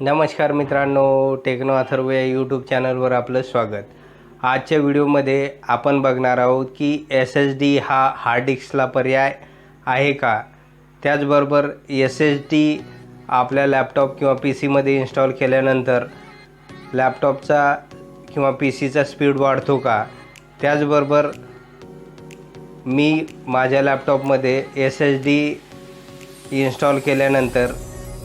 नमस्कार मित्रांनो टेक्नो अथर्व या यूट्यूब चॅनलवर आपलं स्वागत. आजच्या व्हिडिओमध्ये आपण बघणार आहोत की एस एस डी हा हार्ड डिस्कला पर्याय आहे का? त्याचबरोबर एस एस डी आपल्या लॅपटॉप किंवा पी सीमध्ये इन्स्टॉल केल्यानंतर लॅपटॉपचा किंवा पी सीचा स्पीड वाढतो का? त्याचबरोबर मी माझ्या लॅपटॉपमध्ये एस एस डी इन्स्टॉल केल्यानंतर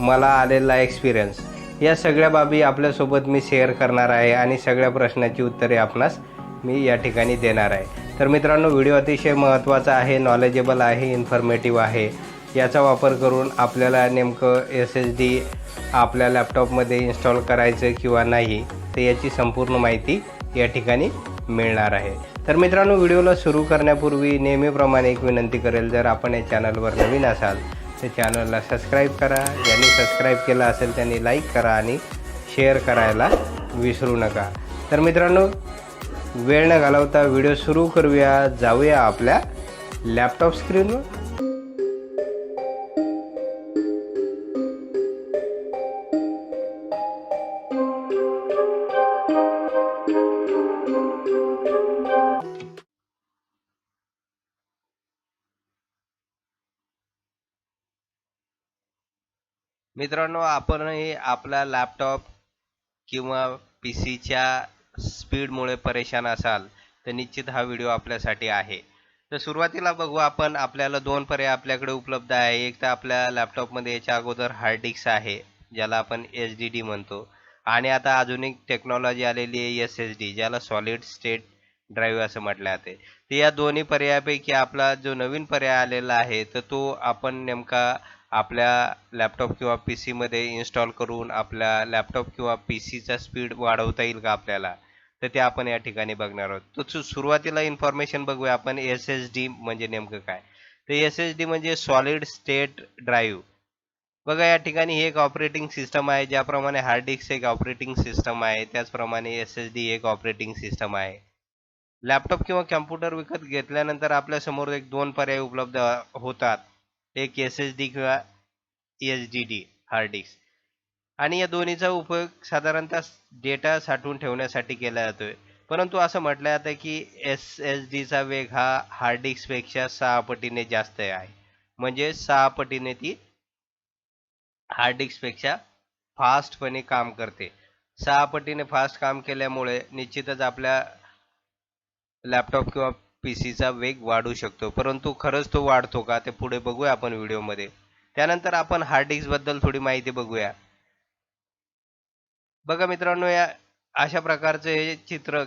मला आलेला एक्सपिरियन्स या सगळ्या बाबी आपल्यासोबत मी शेअर करणार आहे आणि सगळ्या प्रश्नाची उत्तरे आपणास मी या ठिकाणी देणार आहे. तर मित्रांनो व्हिडिओ अतिशय महत्त्वाचा आहे नॉलेजेबल आहे इन्फॉर्मेटिव्ह आहे. याचा वापर करून आपल्याला नेमकं एस एस डी आपल्या लॅपटॉपमध्ये इन्स्टॉल करायचं किंवा नाही तर याची संपूर्ण माहिती या ठिकाणी मिळणार आहे. तर मित्रांनो व्हिडिओला सुरू करण्यापूर्वी नेहमीप्रमाणे एक विनंती करेल जर आपण या चॅनलवर नवीन असाल ते चॅनलला सबस्क्राईब करा. ज्यांनी सबस्क्राईब केलं असेल त्यांनी लाईक करा आणि शेअर करायला विसरू नका. तर मित्रांनो वेळ न घालवता व्हिडिओ सुरू करूया. जाऊया आपल्या लॅपटॉप स्क्रीनवर मित्रांनो आपणही आपला लॅपटॉप किंवा पी सीच्या स्पीडमुळे परेशान असाल तर निश्चित हा व्हिडिओ आपल्यासाठी आहे. तर सुरुवातीला बघू आपण आपल्याला दोन पर्याय आपल्याकडे उपलब्ध आहे. एक तर आपल्या लॅपटॉपमध्ये याच्या अगोदर हार्ड डिस्क आहे ज्याला आपण एच डी डी म्हणतो. आणि आता आधुनिक टेक्नॉलॉजी आलेली आहे एस एस डी ज्याला सॉलिड स्टेट ड्राईव्ह असं म्हटलं जाते. तर या दोन्ही पर्यायापैकी आपला जो नवीन पर्याय आलेला आहे तर तो आपण नेमका आपल्या लॅपटॉप किंवा पी सीमध्ये इन्स्टॉल करून आपल्या लॅपटॉप किंवा पी सीचा स्पीड वाढवता येईल का आपल्याला? तर ते आपण या ठिकाणी बघणार आहोत. तर सुरुवातीला इन्फॉर्मेशन बघूया आपण एस एस डी म्हणजे नेमकं काय? तर एस एस डी म्हणजे सॉलिड स्टेट ड्राईव्ह बघा या ठिकाणी ही एक ऑपरेटिंग सिस्टम आहे ज्याप्रमाणे हार्ड डिस्क एक ऑपरेटिंग सिस्टम आहे त्याचप्रमाणे एस एस डी एक ऑपरेटिंग सिस्टम आहे. लॅपटॉप किंवा कॅम्प्युटर विकत घेतल्यानंतर आपल्यासमोर एक दोन पर्याय उपलब्ध होतात. एक एस एस डी किंवा H D D hard disk आणि या दोन्हीचा उपयोग साधारणतः डेटा साठवून ठेवण्यासाठी केला जातोय. परंतु असं म्हटलं जातं की एस एस डीचा वेग हा हार्ड डिस्कपेक्षा सहा पटीने जास्त आहे. म्हणजे सहा पटीने ती हार्ड डिस्कपेक्षा फास्टपणे काम करते. सहा पटीने फास्ट काम केल्यामुळे निश्चितच आपल्या लॅपटॉप किंवा पी सीचा वेग वाढू शकतो. परंतु खरंच तो वाढतो का ते पुढे बघूया आपण व्हिडिओमध्ये. त्यानंतर आपण हार्ड डिस्कबद्दल थोडी माहिती बघूया. बघा मित्रांनो या अशा प्रकारचे हे चित्र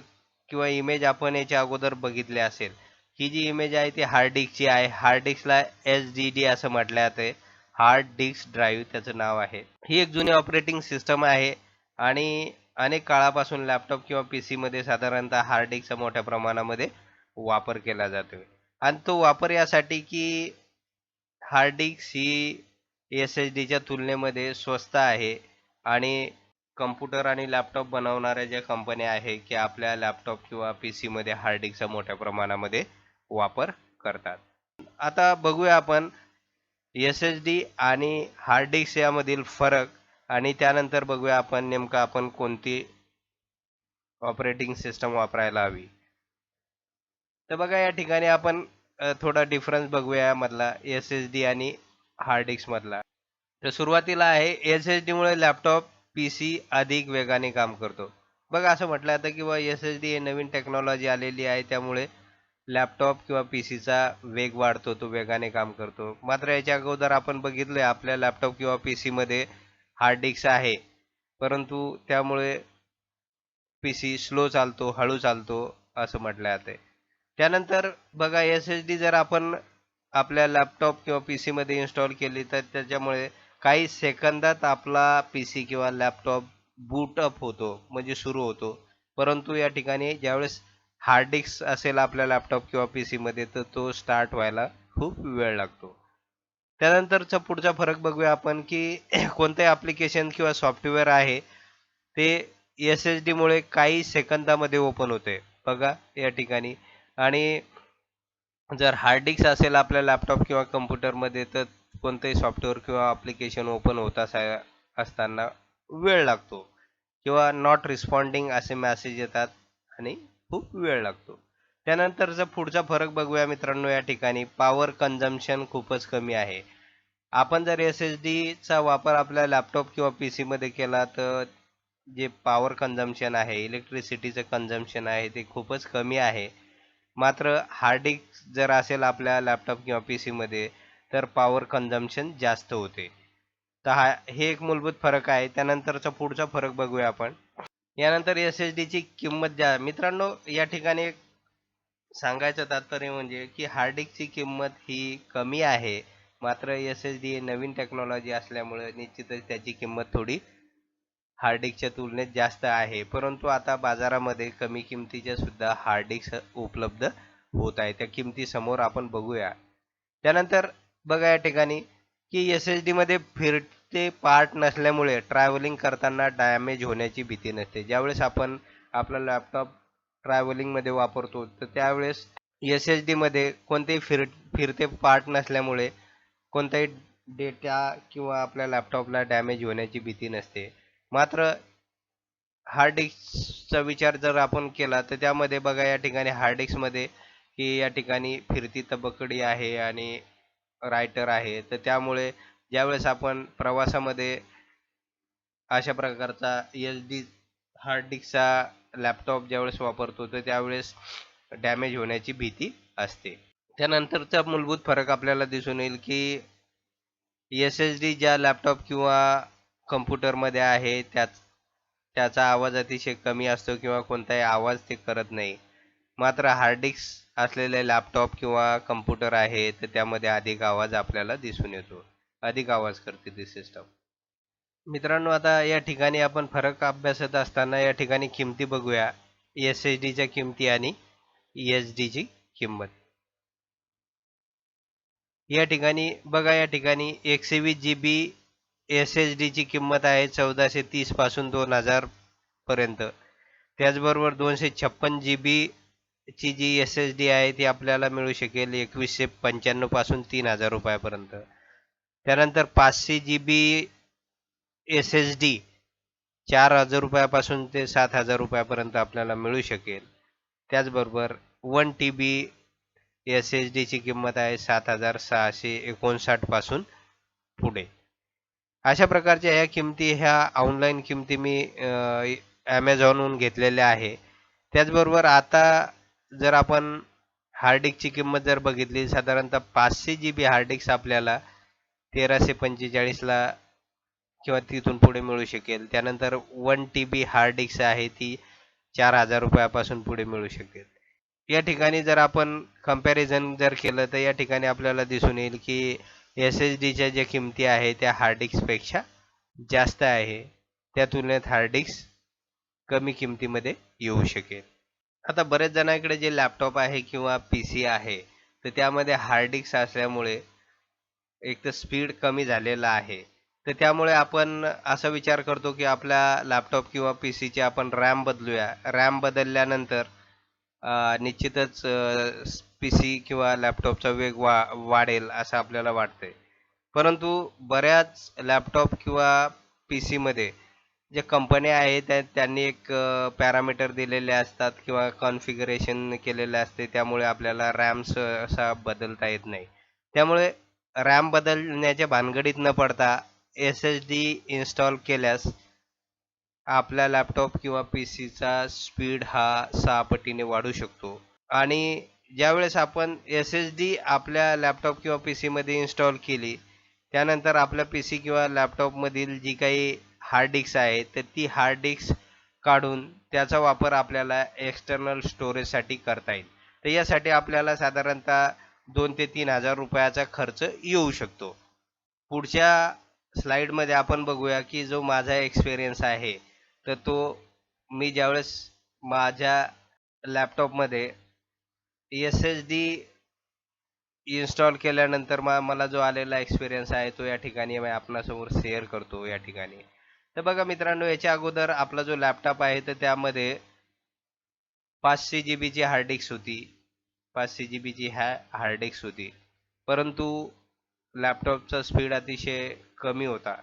किंवा इमेज आपण याच्या अगोदर बघितले असेल. ही जी इमेज आहे ती हार्ड डिस्कची आहे. हार्ड डिस्कला एस डी डी असं म्हटलं जाते हार्ड डिस्क ड्राईव्ह त्याचं नाव आहे. ही एक जुनी ऑपरेटिंग सिस्टम आहे आणि अनेक काळापासून लॅपटॉप किंवा पी सीमध्ये साधारणतः हार्ड डिस्कचा मोठ्या प्रमाणामध्ये वापर केला जातोय. आणि तो वापर यासाठी की हार्ड डिस्क ही एस एच डीच्या तुलनेमध्ये स्वस्त आहे आणि कम्प्युटर आणि लॅपटॉप बनवणाऱ्या ज्या कंपन्या आहे की आपल्या लॅपटॉप किंवा पी सीमध्ये हार्ड डिस्कचा मोठ्या प्रमाणामध्ये वापर करतात. आता बघूया आपण एस एच डी आणि हार्ड डिस्क यामधील फरक आणि त्यानंतर बघूया आपण नेमकं आपण कोणती ऑपरेटिंग सिस्टम वापरायला हवी. तर बघा या ठिकाणी आपण थोडा डिफरन्स बघूया मधला एस एस डी आणि हार्ड डिस्क मधला. तर सुरुवातीला आहे एस एस डी मुळे लॅपटॉप पी सी अधिक वेगाने काम करतो. बघा असं म्हटलं जातं की बा एस एस डी हे नवीन टेक्नॉलॉजी आलेली आहे त्यामुळे लॅपटॉप किंवा पी सीचा वेग वाढतो तो वेगाने काम करतो. मात्र याच्या अगोदर आपण बघितलंय आपल्या लॅपटॉप किंवा पी सीमध्ये हार्ड डिस्क आहे. परंतु त्यामुळे पी सी स्लो चालतो हळू चालतो असं म्हटलं जाते त्यानंतर बघा एस एस डी जर आपण आपल्या लॅपटॉप किंवा पी सीमध्ये इन्स्टॉल केली तर त्याच्यामुळे काही सेकंदात आपला पी सी किंवा लॅपटॉप बूट अप होतो म्हणजे सुरू होतो. परंतु या ठिकाणी ज्यावेळेस हार्ड डिस्क असेल आपल्या लॅपटॉप किंवा पी सीमध्ये तर तो स्टार्ट व्हायला खूप वेळ लागतो. त्यानंतरचा पुढचा फरक बघूया आपण की कोणते ॲप्लिकेशन किंवा सॉफ्टवेअर आहे ते एस एस डीमुळे काही सेकंदामध्ये ओपन होते. बघा या ठिकाणी आणि जर हार्ड डिस्क असेल आपल्या लॅपटॉप किंवा कम्प्युटरमध्ये तर कोणतंही सॉफ्टवेअर किंवा अप्लिकेशन ओपन होत असा असताना वेळ लागतो. किंवा नॉट रिस्पॉन्डिंग असे मेसेज येतात आणि खूप वेळ लागतो. त्यानंतरचा पुढचा फरक बघूया मित्रांनो या ठिकाणी पॉवर कन्झम्पशन खूपच कमी आहे. आपण जर एस एस डीचा वापर आपल्या लॅपटॉप किंवा पी सीमध्ये केला तर जे पॉवर कन्झम्पशन आहे इलेक्ट्रिसिटीचं कन्झम्पशन आहे ते खूपच कमी आहे. मात्र हार्ड डिस्क जर असेल आपल्या लॅपटॉप किंवा पी सीमध्ये तर पॉवर कन्झम्पशन जास्त होते. तर हा हे एक मूलभूत फरक आहे. त्यानंतरचा पुढचा फरक बघूया आपण. यानंतर एस एस डीची किंमत ज्या मित्रांनो या ठिकाणी सांगायचं तात्पर्य म्हणजे की हार्ड डिस्कची किंमत ही कमी आहे. मात्र एस एस डी नवीन टेक्नॉलॉजी असल्यामुळे निश्चितच त्याची किंमत थोडी हार्ड डिस्कच्या तुलनेत जास्त आहे. परंतु आता बाजारामध्ये कमी किमतीच्या सुद्धा हार्ड डिस्क उपलब्ध होत आहे. त्या किमती समोर आपण बघूया. त्यानंतर बघा या ठिकाणी की एस एसमध्ये फिरते पार्ट नसल्यामुळे ट्रॅव्हलिंग करताना डॅमेज होण्याची भीती नसते. ज्यावेळेस आपण आपला लॅपटॉप ट्रॅव्हलिंगमध्ये वापरतो तर त्यावेळेस एस एसमध्ये कोणतेही फिर फिरते पार्ट नसल्यामुळे कोणताही डेटा किंवा आपल्या लॅपटॉपला डॅमेज होण्याची भीती नसते. मात्र हार्ड डिस्कचा विचार जर आपण केला तर त्यामध्ये बघा या ठिकाणी हार्ड डिस्कमध्ये की या ठिकाणी फिरती तबकडी आहे आणि रायटर आहे. तर त्यामुळे ज्यावेळेस आपण प्रवासामध्ये अशा प्रकारचा एस डी हार्ड डिस्कचा लॅपटॉप ज्यावेळेस वापरतो तर त्यावेळेस डॅमेज होण्याची भीती असते. त्यानंतरचा मूलभूत फरक आपल्याला दिसून येईल की एस एस डी ज्या लॅपटॉप किंवा कम्प्युटरमध्ये आहे त्याच त्याचा आवाज अतिशय कमी असतो किंवा कोणताही आवाज ते करत नाही. मात्र हार्ड डिस्क असलेले लॅपटॉप किंवा कम्प्युटर आहे तर त्यामध्ये अधिक आवाज आपल्याला दिसून येतो. अधिक आवाज करते ती सिस्टम मित्रांनो आता या ठिकाणी आपण फरक अभ्यासत असताना या ठिकाणी किमती बघूया. एस एच डीच्या किमती आणि एस डीची किंमत. या ठिकाणी बघा या ठिकाणी एकशे वीस जी बी एस एच डीची किंमत आहे चौदाशे तीसपासून दोन हजार पर्यंत. त्याचबरोबर दोनशे छप्पन जी बी ची जी एस एस डी आहे ती आपल्याला मिळू शकेल एकवीसशे पंच्याण्णवपासून तीन हजार रुपयापर्यंत. त्यानंतर पाचशे G B S H D चार हजार रुपयापासून ते सात हजार रुपयापर्यंत आपल्याला मिळू शकेल. त्याचबरोबर one T B S H डीची किंमत आहे सात हजार सहाशे एकोणसाठपासून पुढे. अशा प्रकारच्या ह्या किमती ह्या ऑनलाईन किमती मी ॲमेझॉनहून घेतलेल्या आहे. त्याचबरोबर आता जर आपण हार्डिकची किंमत जर बघितली साधारणतः पाचशे जी बी हार्डिक्स आपल्याला तेराशे पंचेचाळीसला किंवा तिथून पुढे मिळू शकेल. त्यानंतर वन टी बी हार्डिक्स आहे ती चार हजार रुपयापासून पुढे मिळू शकेल. या ठिकाणी जर आपण कंपॅरिझन जर केलं तर या ठिकाणी आपल्याला दिसून येईल की एस एस डीच्या ज्या किमती आहे त्या हार्डिक्सपेक्षा जास्त आहे. त्या तुलनेत हार्डिक्स कमी किमतीमध्ये येऊ शकेल. आता बरेच जणांकडे जे लॅपटॉप आहे किंवा पी सी आहे तर त्यामध्ये हार्ड डिस्क असल्यामुळे एक तर स्पीड कमी झालेला आहे. तर त्यामुळे आपण असा विचार करतो की आपला लॅपटॉप किंवा पी सीचे आपण रॅम बदलूया. रॅम बदलल्यानंतर निश्चितच पी सी किंवा लॅपटॉपचा वेग वा वाढेल असं आपल्याला वाटतंय. परंतु बऱ्याच लॅपटॉप किंवा पी सीमध्ये जे कंपन्या आहेत त्या त्यांनी एक पॅरामीटर दिलेले असतात किंवा कॉन्फिगरेशन केलेले असते त्यामुळे आपल्याला रॅम्स असा बदलता येत नाही. त्यामुळे रॅम बदलण्याच्या भानगडीत न पडता एस एस डी इन्स्टॉल केल्यास आपल्या लॅपटॉप किंवा पी सीचा स्पीड हा सहा पटीने वाढू शकतो. आणि ज्यावेळेस आपण एस एस डी आपल्या लॅपटॉप किंवा पी सीमध्ये इन्स्टॉल केली त्यानंतर आपल्या पी सी किंवा लॅपटॉपमधील जी काही हार्ड डिस्क आहे तर ती हार्ड डिस्क काढून त्याचा वापर आपल्याला एक्सटर्नल स्टोरेजसाठी करता येईल. तर यासाठी आपल्याला साधारणतः दोन ते तीन हजार रुपयाचा खर्च येऊ शकतो. पुढच्या स्लाइडमध्ये आपण बघूया की जो माझा एक्सपिरियन्स आहे तर तो मी ज्यावेळेस माझ्या लॅपटॉपमध्ये एस एस डी इन्स्टॉल केल्यानंतर मला जो आलेला एक्सपिरियन्स आहे तो या ठिकाणी मी आपणासमोर शेअर करतो या ठिकाणी. तर बघा मित्रांनो याच्या अगोदर आपला जो लॅपटॉप आहे तर त्यामध्ये पाचशे जी बीची हार्ड डिस्क होती. पाचशे जी बीची ह्या हार्ड डिस्क होती. परंतु लॅपटॉपचा स्पीड अतिशय कमी होता.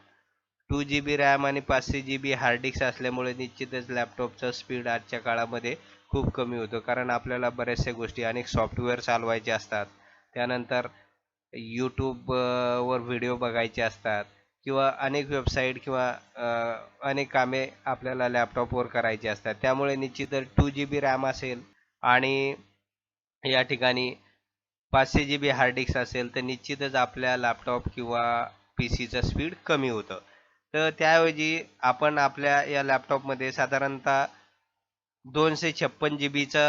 टू जी बी रॅम आणि पाचशे जी बी हार्ड डिस्क असल्यामुळे निश्चितच लॅपटॉपचा स्पीड आजच्या काळामध्ये खूप कमी होतो. कारण आपल्याला बऱ्याचशा गोष्टी अनेक सॉफ्टवेअर चालवायचे असतात. त्यानंतर यूट्यूब वर व्हिडिओ बघायचे असतात. किंवा अनेक वेबसाईट किंवा अनेक कामे आपल्याला लॅपटॉपवर करायची असतात. त्यामुळे निश्चितच टू जी बी रॅम असेल आणि या ठिकाणी पाचशे जी बी हार्ड डिस्क असेल तर निश्चितच आपल्या लॅपटॉप किंवा पी सीचं स्पीड कमी होतं. तर त्याऐवजी आपण आपल्या या लॅपटॉपमध्ये साधारणतः दोनशे छप्पन जी बीचा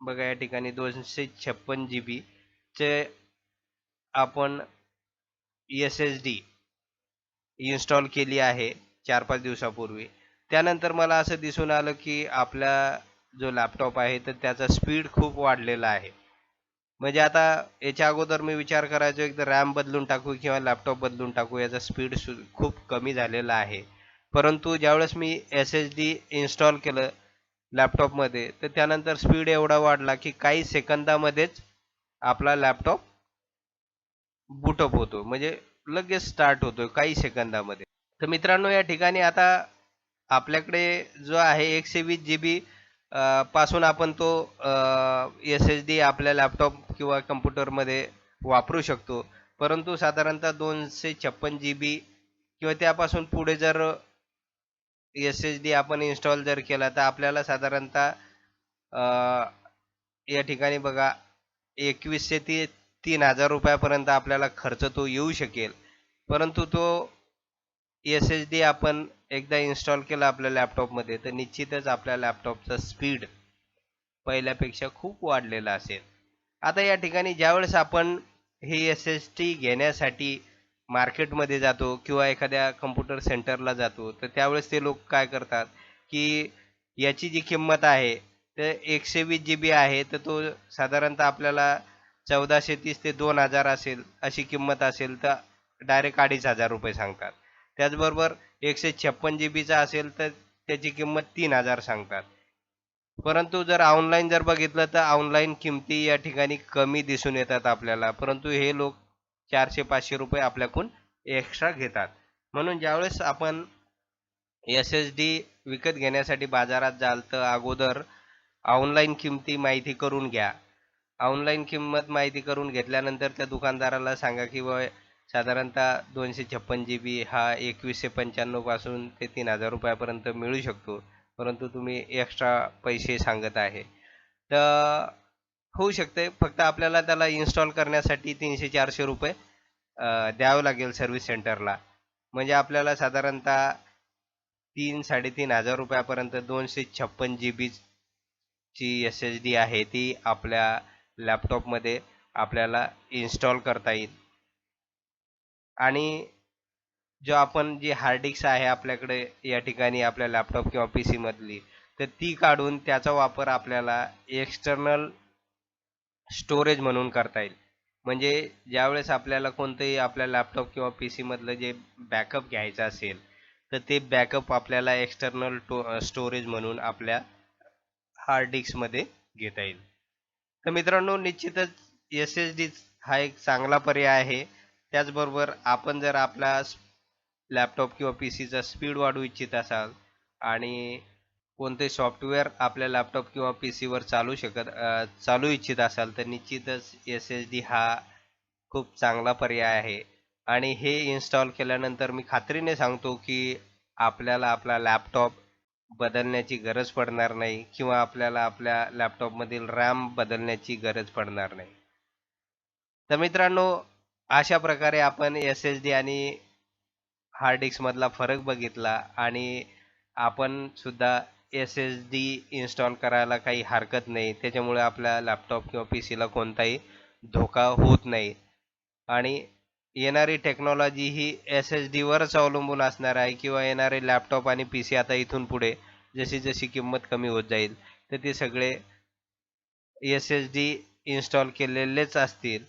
बघा या ठिकाणी दोनशे छप्पन जी बीचे आपण एस एस डी इन्स्टॉल केली आहे चार पाच दिवसापूर्वी. त्यानंतर मला असं दिसून आलं की आपला जो लॅपटॉप आहे तर त्याचा स्पीड खूप वाढलेला आहे. म्हणजे आता याच्या अगोदर मी विचार करायचो एकदा रॅम बदलून टाकू किंवा लॅपटॉप बदलून टाकू याचा स्पीड खूप कमी झालेला आहे. परंतु ज्यावेळेस मी एस एच डी इन्स्टॉल केलं लॅपटॉपमध्ये तर त्यानंतर स्पीड एवढा वाढला की काही सेकंदामध्येच आपला लॅपटॉप बुटअप होतो. म्हणजे लगेच स्टार्ट होतो काही सेकंदामध्ये. तर मित्रांनो या ठिकाणी आता आपल्याकडे जो आहे एकशे वीस जी बी पासून आपण तो एस एच डी आपल्या लॅपटॉप किंवा कम्प्युटरमध्ये वापरू शकतो. परंतु साधारणतः दोनशे छप्पन जी बी किंवा त्यापासून पुढे जर एस एस डी आपण इन्स्टॉल जर केला तर आपल्याला साधारणतः या ठिकाणी बघा एकवीसशे ते तीन हजार रुपयापर्यंत आपल्याला खर्च तो येऊ शकेल. परंतु तो एस एस डी आपण एकदा इन्स्टॉल केला आपल्या लॅपटॉपमध्ये तर निश्चितच आपल्या लॅपटॉपचा स्पीड पहिल्यापेक्षा खूप वाढलेला असेल. आता या ठिकाणी ज्यावेळेस आपण हे एस एस टी घेण्यासाठी मार्केटमध्ये जातो किंवा एखाद्या कम्प्युटर सेंटरला जातो तर त्यावेळेस ते लोक काय करतात की याची जी किंमत आहे तर एकशे वीस जी बी आहे तर तो साधारणतः आपल्याला चौदाशे तीस ते दोन हजार असेल अशी किंमत असेल तर डायरेक्ट अडीच हजार रुपये सांगतात. त्याचबरोबर एकशे छप्पन जी बीचा असेल तर त्याची किंमत तीन हजार सांगतात. परंतु जर ऑनलाईन जर बघितलं तर ऑनलाईन किमती या ठिकाणी कमी दिसून येतात आपल्याला. परंतु हे लोक चारशे पाचशे रुपये आपल्याकडून एक्स्ट्रा घेतात. म्हणून ज्यावेळेस आपण एस एस डी विकत घेण्यासाठी बाजारात जाल तर अगोदर ऑनलाईन किमती माहिती करून घ्या. ऑनलाईन किंमत माहिती करून घेतल्यानंतर त्या दुकानदाराला सांगा की व साधारणतः दोनशे छप्पन जी बी हा एकवीसशे पंच्याण्णवपासून ते तीन हजार रुपयापर्यंत मिळू शकतो. परंतु तुम्ही एक्स्ट्रा पैसे सांगत आहे. तर होऊ शकते. फक्त आपल्याला त्याला इन्स्टॉल करण्यासाठी तीनशे चारशे रुपये द्यावं लागेल सर्व्हिस सेंटरला म्हणजे आपल्याला साधारणतः तीन साडेतीन हजार रुपयापर्यंत दोनशे छप्पन जी बीची एस एस डी आहे ती आपल्या लॅपटॉपमध्ये आपल्याला इन्स्टॉल करता येईल. आणि जो आपण जी हार्ड डिस्क आहे आपल्याकडे या ठिकाणी आपल्या लॅपटॉप किंवा पी सीमधली तर ती काढून त्याचा वापर आपल्याला एक्सटर्नल स्टोरेज म्हणून करता येईल. म्हणजे ज्यावेळेस आपल्याला कोणतंही आपल्या लॅपटॉप किंवा पी सीमधलं जे बॅकअप घ्यायचं असेल तर ते बॅकअप आपल्याला एक्सटर्नल स्टोरेज म्हणून आपल्या हार्ड डिस्कमध्ये घेता येईल. तर मित्रांनो निश्चितच एस एस डी हा एक चांगला पर्याय आहे. त्याचबरोबर आपण जर आपला लॅपटॉप किंवा पी सीचा स्पीड वाढवू इच्छित असाल आणि कोणते सॉफ्टवेअर आपल्या लॅपटॉप किंवा पी सीवर चालू शकत चालू इच्छित असाल तर निश्चितच एस एस डी हा खूप चांगला पर्याय आहे. आणि हे इन्स्टॉल केल्यानंतर मी खात्रीने सांगतो की आपल्याला आपला लॅपटॉप बदलण्याची गरज पडणार नाही किंवा आपल्याला आपल्या लॅपटॉपमधील रॅम बदलण्याची गरज पडणार नाही. तर मित्रांनो अशा प्रकारे आपण एस एस डी आणि हार्ड डिस्कमधला फरक बघितला आणि आपण सुद्धा एस एस डी इन्स्टॉल करायला काही हरकत नाही. त्याच्यामुळे आपल्या लॅपटॉप किंवा पी सीला कोणताही धोका होत नाही. आणि येणारी टेक्नॉलॉजी ही एस एस डीवरच अवलंबून असणार आहे किंवा येणारे लॅपटॉप आणि पी सी आता इथून पुढे जशी जशी किंमत कमी होत जाईल तर ते सगळे एस एस डी इन्स्टॉल केलेलेच असतील.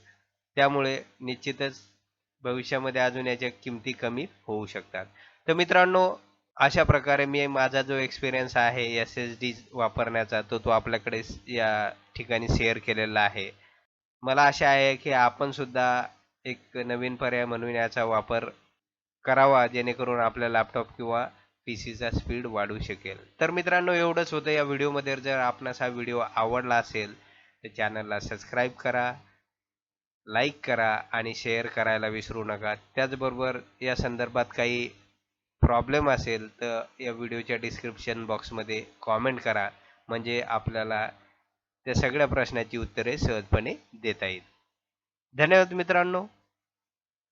त्यामुळे निश्चितच भविष्यामध्ये अजून याच्या किमती कमी होऊ शकतात. तर मित्रांनो अशा प्रकारे मी माझा जो एक्सपिरियन्स आहे एस एस डी वापरण्याचा तो तो आपल्याकडे या ठिकाणी शेअर केलेला आहे. मला आशा आहे की आपण सुद्धा एक नवीन पर्याय म्हणून याचा वापर करावा जेणेकरून आपल्या लॅपटॉप किंवा पी सीचा स्पीड वाढू शकेल. तर मित्रांनो एवढंच होतं. या व्हिडिओमध्ये जर आपणास हा व्हिडिओ आवडला असेल तर चॅनलला सबस्क्राईब करा लाईक करा आणि शेअर करायला विसरू नका. त्याचबरोबर या संदर्भात काही प्रॉब्लेम असेल तर या व्हिडिओच्या डिस्क्रिप्शन बॉक्समध्ये कॉमेंट करा. म्हणजे आपल्याला त्या सगळ्या प्रश्नाची उत्तरे सहजपणे देता येईल. धन्यवाद मित्रांनो.